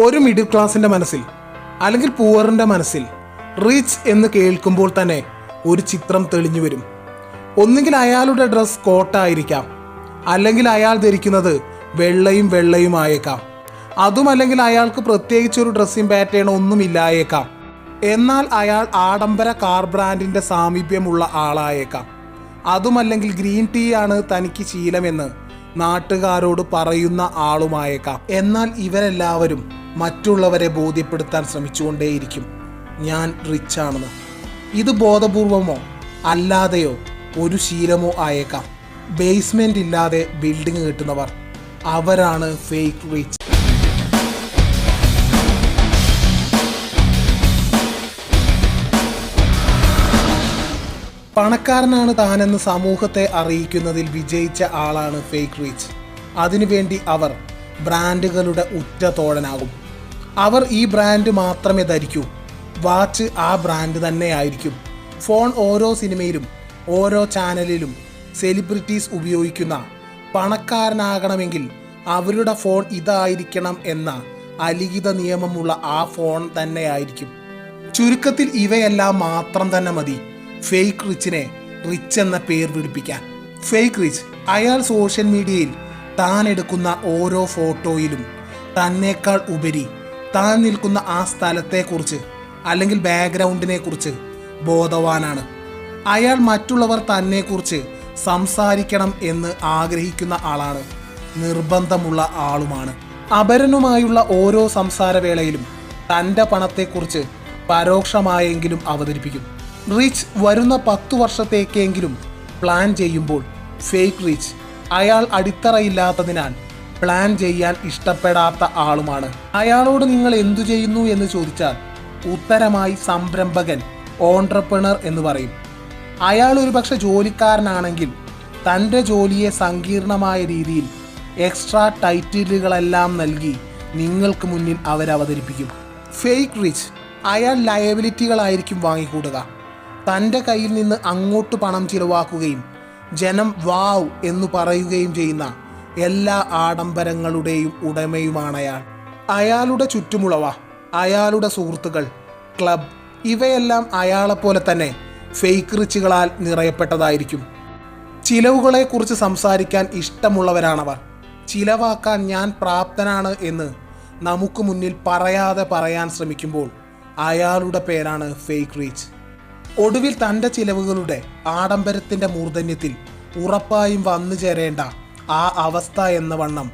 ഒരു മിഡിൽ ക്ലാസിന്റെ മനസ്സിൽ അല്ലെങ്കിൽ പൂവറിന്റെ മനസ്സിൽ റിച്ച് എന്ന് കേൾക്കുമ്പോൾ തന്നെ ഒരു ചിത്രം തെളിഞ്ഞു വരും. ഒന്നുകിൽ അയാളുടെ ഡ്രസ് കോട്ടായിരിക്കാം അല്ലെങ്കിൽ അയാൾ ധരിക്കുന്നത് വെള്ളയും വെള്ളയും ആയേക്കാം അതുമല്ലെങ്കിൽ അയാൾക്ക് പ്രത്യേകിച്ചൊരു ഡ്രസ്സിംഗ് പാറ്റേൺ ഒന്നും ഇല്ലായേക്കാം. എന്നാൽ അയാൾ ആഡംബര കാർ ബ്രാൻഡിന്റെ സാമീപ്യമുള്ള ആളായേക്കാം. അതുമല്ലെങ്കിൽ ഗ്രീൻ ടീ ആണ് തനിക്ക് ശീലമെന്ന് നാട്ടുകാരോട് പറയുന്ന ആളുമായേക്കാം. എന്നാൽ ഇവരെല്ലാവരും മറ്റുള്ളവരെ ബോധ്യപ്പെടുത്താൻ ശ്രമിച്ചുകൊണ്ടേയിരിക്കും. ഞാൻ റിച്ച് ആണെന്ന് ഇത് ബോധപൂർവമോ? അല്ലാതെയോ? ഒരു ശീലമോ ആയേക്കാം. ബേസ്മെന്റ് ഇല്ലാതെ ബിൽഡിംഗ് കിട്ടുന്നവർ. അവരാണ് ഫേക്ക് റിച്ച്. പണക്കാരനാണ് താനെന്ന് സമൂഹത്തെ അറിയിക്കുന്നതിൽ വിജയിച്ച ആളാണ് ഫേക്ക് റീച്ച്. അതിനുവേണ്ടി അവർ ബ്രാൻഡുകളുടെ ഉറ്റ തോഴനാകും. അവർ ഈ ബ്രാൻഡ് മാത്രമേ ധരിക്കൂ. വാച്ച് ആ ബ്രാൻഡ് തന്നെ ആയിരിക്കും ഫോൺ ഓരോ സിനിമയിലും ഓരോ ചാനലിലും സെലിബ്രിറ്റീസ് ഉപയോഗിക്കുന്ന പണക്കാരനാകണമെങ്കിൽ അവരുടെ ഫോൺ ഇതായിരിക്കണം എന്ന അലിഖിത നിയമമുള്ള ആ ഫോൺ തന്നെയായിരിക്കും. ചുരുക്കത്തിൽ ഇവയെല്ലാം മാത്രം തന്നെ മതി. ഫേക്ക് റിച്ചിനെ റിച്ച് എന്ന പേർ പിടിപ്പിക്കാൻ ഫേക്ക് റിച്ച് അയാൾ സോഷ്യൽ മീഡിയയിൽ താൻ എടുക്കുന്ന ഓരോ ഫോട്ടോയിലും തന്നേക്കാൾ ഉപരി താൻ നിൽക്കുന്ന ആ സ്ഥലത്തെക്കുറിച്ച് അല്ലെങ്കിൽ ബാക്ക്ഗ്രൗണ്ടിനെ കുറിച്ച് ബോധവാനാണ്. അയാൾ മറ്റുള്ളവർ തന്നെക്കുറിച്ച് സംസാരിക്കണം എന്ന് ആഗ്രഹിക്കുന്ന ആളാണ്. നിർബന്ധമുള്ള ആളുമാണ്. അപരനുമായുള്ള ഓരോ സംസാരവേളയിലും തന്റെ പണത്തെക്കുറിച്ച് പരോക്ഷമായെങ്കിലും അവതരിപ്പിക്കും. റിച്ച് വരുന്ന പത്തു വർഷത്തേക്കെങ്കിലും പ്ലാൻ ചെയ്യുമ്പോൾ ഫേക്ക് റിച്ച് അയാൾ അടിത്തറയില്ലാത്തതിനാൽ പ്ലാൻ ചെയ്യാൻ ഇഷ്ടപ്പെടാത്ത ആളുമാണ്. അയാളോട് നിങ്ങൾ എന്തു ചെയ്യുന്നു എന്ന് ചോദിച്ചാൽ ഉത്തരമായി സംരംഭകൻ ഓൺട്രപ്രണർ എന്ന് പറയും. അയാൾ ഒരു പക്ഷെ ജോലിക്കാരനാണെങ്കിൽ തന്റെ ജോലിയെ സങ്കീർണമായ രീതിയിൽ എക്സ്ട്രാ ടൈറ്റിലുകളെല്ലാം നൽകി നിങ്ങൾക്ക് മുന്നിൽ അവരവതരിപ്പിക്കും. ഫേക്ക് റിച്ച് അയാൾ ലയബിലിറ്റികളായിരിക്കും വാങ്ങിക്കൂടുക. തന്റെ കയ്യിൽ നിന്ന് അങ്ങോട്ട് പണം ചിലവാക്കുകയും ജനം വാവ് എന്ന് പറയുകയും ചെയ്യുന്ന എല്ലാ ആഡംബരങ്ങളുടെയും ഉടമയുമാണ് അയാൾ അയാളുടെ ചുറ്റുമുളവ അയാളുടെ സുഹൃത്തുക്കൾ ക്ലബ് ഇവയെല്ലാം അയാളെപ്പോലെ തന്നെ ഫേക്ക് റിച്ചുകളാൽ നിറയപ്പെട്ടതായിരിക്കും. ചിലവുകളെക്കുറിച്ച് സംസാരിക്കാൻ ഇഷ്ടമുള്ളവരാണവർ. ചിലവാക്കാൻ ഞാൻ പ്രാപ്തനാണ് എന്ന് നമുക്ക് മുന്നിൽ പറയാതെ പറയാൻ ശ്രമിക്കുമ്പോൾ അയാളുടെ പേരാണ് ഫേക്ക് റീച്ച് ഒടുവിൽ തന്റെ ചിലവുകളുടെ ആഡംബരത്തിന്റെ മൂർധന്യത്തിൽ ഉറപ്പായും വന്നു ചേരേണ്ട ആ അവസ്ഥ എന്ന വണ്ണം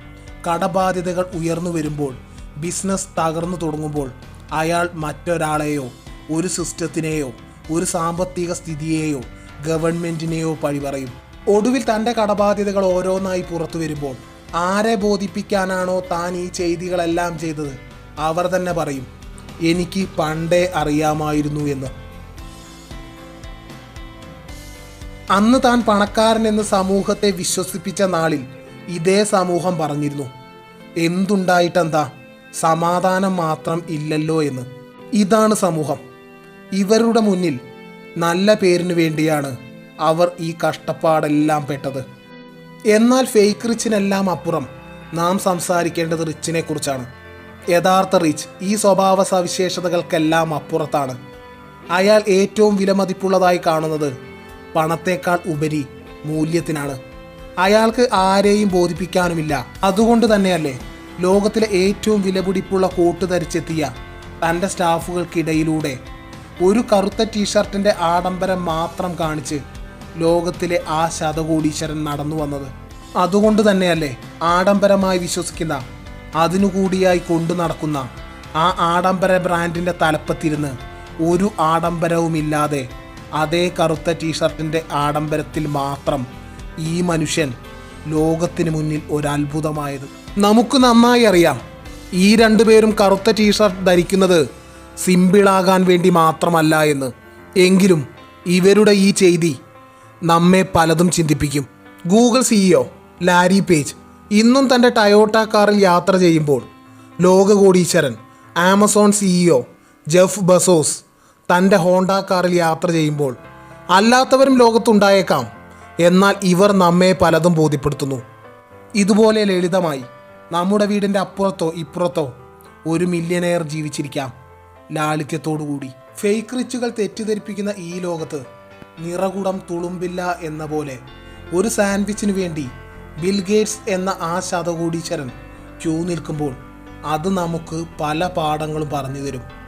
കടബാധ്യതകൾ ഉയർന്നു വരുമ്പോൾ ബിസിനസ് തകർന്നു തുടങ്ങുമ്പോൾ അയാൾ മറ്റൊരാളെയോ ഒരു സിസ്റ്റത്തിനെയോ ഒരു സാമ്പത്തിക സ്ഥിതിയെയോ ഗവൺമെന്റിനെയോ പഴി പറയും. ഒടുവിൽ തന്റെ കടബാധ്യതകൾ ഓരോന്നായി പുറത്തു വരുമ്പോൾ ആരെ ബോധിപ്പിക്കാനാണോ താൻ ഈ ചെയ്തികളെല്ലാം ചെയ്തത്? അവർ തന്നെ പറയും എനിക്ക് പണ്ടേ അറിയാമായിരുന്നു എന്ന്. അന്ന് താൻ പണക്കാരൻ എന്ന് സമൂഹത്തെ വിശ്വസിപ്പിച്ച നാളിൽ ഇതേ സമൂഹം പറഞ്ഞിരുന്നു. എന്തുണ്ടായിട്ടെന്താ? സമാധാനം മാത്രം ഇല്ലല്ലോ എന്ന്. ഇതാണ് സമൂഹം. ഇവരുടെ മുന്നിൽ നല്ല പേരിന് വേണ്ടിയാണ് അവർ ഈ കഷ്ടപ്പാടെല്ലാം പെട്ടത്. എന്നാൽ ഫേക്ക് റിച്ചിനെല്ലാം അപ്പുറം നാം സംസാരിക്കേണ്ടത് റിച്ചിനെ കുറിച്ചാണ്. യഥാർത്ഥ റിച്ച് ഈ സ്വഭാവ സവിശേഷതകൾക്കെല്ലാം അപ്പുറത്താണ്. അയാൾ ഏറ്റവും വിലമതിപ്പുള്ളതായി കാണുന്നത് പണത്തേക്കാൾ ഉപരി മൂല്യത്തിനാണ്. അയാൾക്ക് ആരെയും ബോധിപ്പിക്കാനുമില്ല. അതുകൊണ്ട് തന്നെയല്ലേ ലോകത്തിലെ ഏറ്റവും വിലപിടിപ്പുള്ള കോട്ട് ധരിച്ചെത്തിയ തന്റെ സ്റ്റാഫുകൾക്കിടയിലൂടെ ഒരു കറുത്ത ടീഷർട്ടിന്റെ ആഡംബരം മാത്രം കാണിച്ച് ലോകത്തിലെ ആ ശതകോടീശ്വരൻ നടന്നു വന്നത്. അതുകൊണ്ട് തന്നെയല്ലേ ആഡംബരമായി വിശ്വസിക്കുന്ന അതിനുകൂടിയായി കൊണ്ടു നടക്കുന്ന ആ ആഡംബര ബ്രാൻഡിന്റെ തലപ്പത്തിരുന്ന് ഒരു ആഡംബരവുമില്ലാതെ അതേ കറുത്ത ടീഷർട്ടിന്റെ ആഡംബരത്തിൽ മാത്രം ഈ മനുഷ്യൻ ലോകത്തിന് മുന്നിൽ ഒരത്ഭുതമായത്. നമുക്ക് നന്നായി അറിയാം ഈ രണ്ടുപേരും കറുത്ത ടീഷർട്ട് ധരിക്കുന്നത് സിമ്പിളാകാൻ വേണ്ടി മാത്രമല്ല എന്ന്. എങ്കിലും ഇവരുടെ ഈ ചെയ്തി നമ്മെ പലതും ചിന്തിപ്പിക്കും. ഗൂഗിൾ സിഇഒ ലാരി പേജ് ഇന്നും തന്റെ ടയോട്ട കാറിൽ യാത്ര ചെയ്യുമ്പോൾ ലോകകോടീശ്വരൻ ആമസോൺ സിഇഒ ജെഫ് ബസോസ് തന്റെ ഹോണ്ട കാറിൽ യാത്ര ചെയ്യുമ്പോൾ അല്ലാത്തവരും ലോകത്തുണ്ടായേക്കാം. എന്നാൽ ഇവർ നമ്മെ പലതും ബോധ്യപ്പെടുത്തുന്നു. ഇതുപോലെ ലളിതമായി നമ്മുടെ വീടിന്റെ അപ്പുറത്തോ ഇപ്പുറത്തോ ഒരു മില്യനെയർ ജീവിച്ചിരിക്കാം. ലാളിത്യത്തോടുകൂടി ഫേക്ക് റിച്ചുകൾ തെറ്റിദ്ധരിപ്പിക്കുന്ന ഈ ലോകത്ത് നിറകുടം തുളുമ്പില്ല എന്ന പോലെ ഒരു സാൻഡ്വിച്ചിന് വേണ്ടി ബിൽ ഗേറ്റ്സ് എന്ന ആ ശതകോടീശ്വരൻ ക്യൂ നിൽക്കുമ്പോൾ അത് നമുക്ക് പല പാഠങ്ങളും പറഞ്ഞു തരും.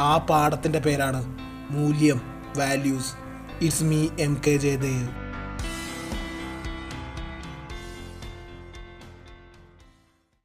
ആ പാഠത്തിന്റെ പേരാണ് മൂല്യം values it's me M K Jayadev